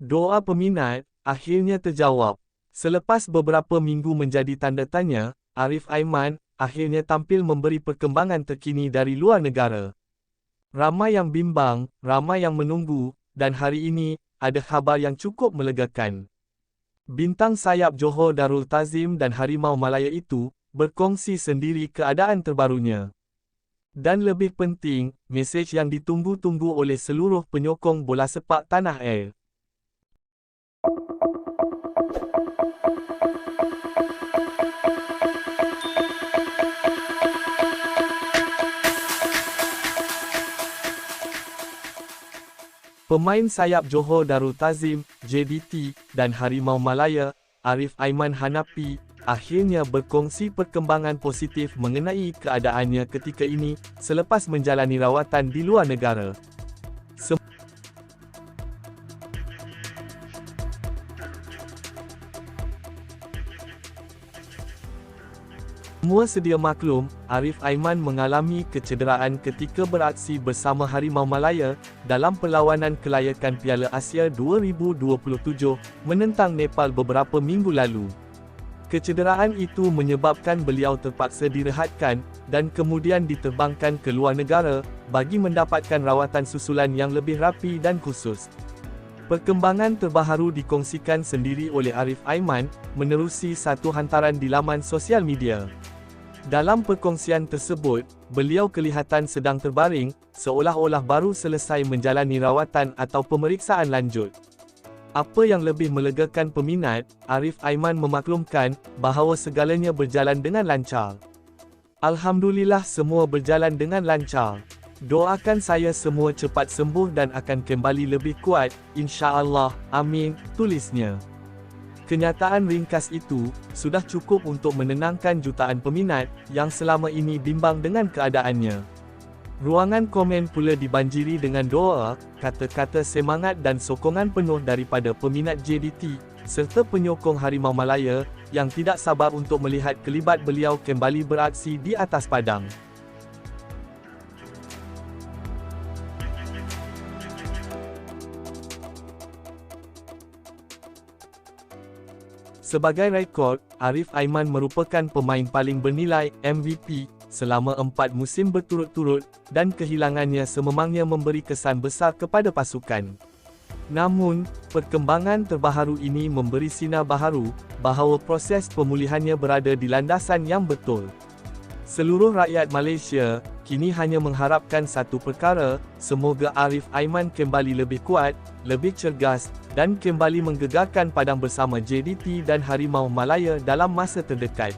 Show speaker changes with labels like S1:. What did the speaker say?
S1: Doa peminat akhirnya terjawab. Selepas beberapa minggu menjadi tanda tanya, Arif Aiman akhirnya tampil memberi perkembangan terkini dari luar negara. Ramai yang bimbang, ramai yang menunggu, dan hari ini, ada khabar yang cukup melegakan. Bintang sayap Johor Darul Tazim dan Harimau Malaya itu, berkongsi sendiri keadaan terbarunya. Dan lebih penting, mesej yang ditunggu-tunggu oleh seluruh penyokong bola sepak tanah air. Pemain sayap Johor Darul Tazim, JDT, dan Harimau Malaya, Arif Aiman Hanapi, akhirnya berkongsi perkembangan positif mengenai keadaannya ketika ini selepas menjalani rawatan di luar negara. Semua sedia maklum, Arif Aiman mengalami kecederaan ketika beraksi bersama Harimau Malaya dalam perlawanan kelayakan Piala Asia 2027 menentang Nepal beberapa minggu lalu. Kecederaan itu menyebabkan beliau terpaksa direhatkan dan kemudian diterbangkan ke luar negara bagi mendapatkan rawatan susulan yang lebih rapi dan khusus. Perkembangan terbaru dikongsikan sendiri oleh Arif Aiman menerusi satu hantaran di laman sosial media. Dalam perkongsian tersebut, beliau kelihatan sedang terbaring, seolah-olah baru selesai menjalani rawatan atau pemeriksaan lanjut. Apa yang lebih melegakan peminat, Arif Aiman memaklumkan bahawa segalanya berjalan dengan lancar. Alhamdulillah semua berjalan dengan lancar. Doakan saya semua cepat sembuh dan akan kembali lebih kuat, insya-Allah. Amin, tulisnya. Kenyataan ringkas itu, sudah cukup untuk menenangkan jutaan peminat, yang selama ini bimbang dengan keadaannya. Ruangan komen pula dibanjiri dengan doa, kata-kata semangat dan sokongan penuh daripada peminat JDT, serta penyokong Harimau Malaya, yang tidak sabar untuk melihat kelibat beliau kembali beraksi di atas padang. Sebagai rekod, Arif Aiman merupakan pemain paling bernilai MVP selama empat musim berturut-turut dan kehilangannya sememangnya memberi kesan besar kepada pasukan. Namun, perkembangan terbaru ini memberi sinar baharu bahawa proses pemulihannya berada di landasan yang betul. Seluruh rakyat Malaysia kini hanya mengharapkan satu perkara, semoga Arif Aiman kembali lebih kuat, lebih cergas dan kembali menggegarkan padang bersama JDT dan Harimau Malaya dalam masa terdekat.